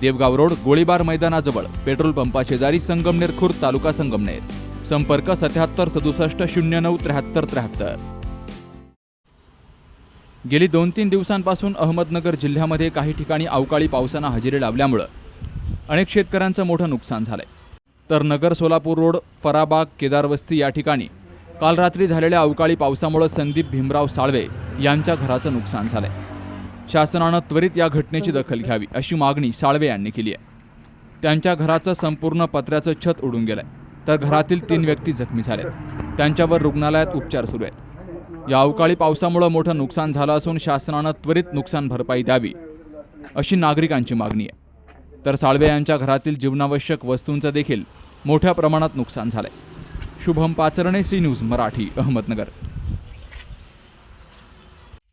Devgaon road गोळीबार मैदानाजवळ petrol पंपा शेजारी संगमनेर खुर्द तालुका संगमनेर. संपर्क सत्याहत्तर सदुसष्ट शून्य नऊ त्र्याहत्तर त्र्याहत्तर. गेली दोन तीन दिवसांपासून अहमदनगर जिल्ह्यामध्ये काही ठिकाणी अवकाळी पावसानं हजेरी लावल्यामुळं अनेक शेतकऱ्यांचं मोठं नुकसान झालंय. तर नगर सोलापूर रोड फराबाग केदारवस्ती या ठिकाणी काल रात्री झालेल्या अवकाळी पावसामुळं संदीप भीमराव साळवे यांच्या घराचं नुकसान झालंय. शासनानं त्वरित या घटनेची दखल घ्यावी अशी मागणी साळवे यांनी केली आहे. त्यांच्या घराचं संपूर्ण पत्र्याचं छत उडून गेलंय. तर घरातील तीन व्यक्ती जखमी झालेत त्यांच्यावर रुग्णालयात उपचार सुरू आहेत. या अवकाळी पावसामुळं मोठं नुकसान झालं असून शासनानं त्वरित नुकसान भरपाई द्यावी अशी नागरिकांची मागणी आहे. तर साळवे यांच्या घरातील जीवनावश्यक वस्तूंचं देखील मोठ्या प्रमाणात नुकसान झालंय. Shubham Pacharne C news Marathi Ahmednagar.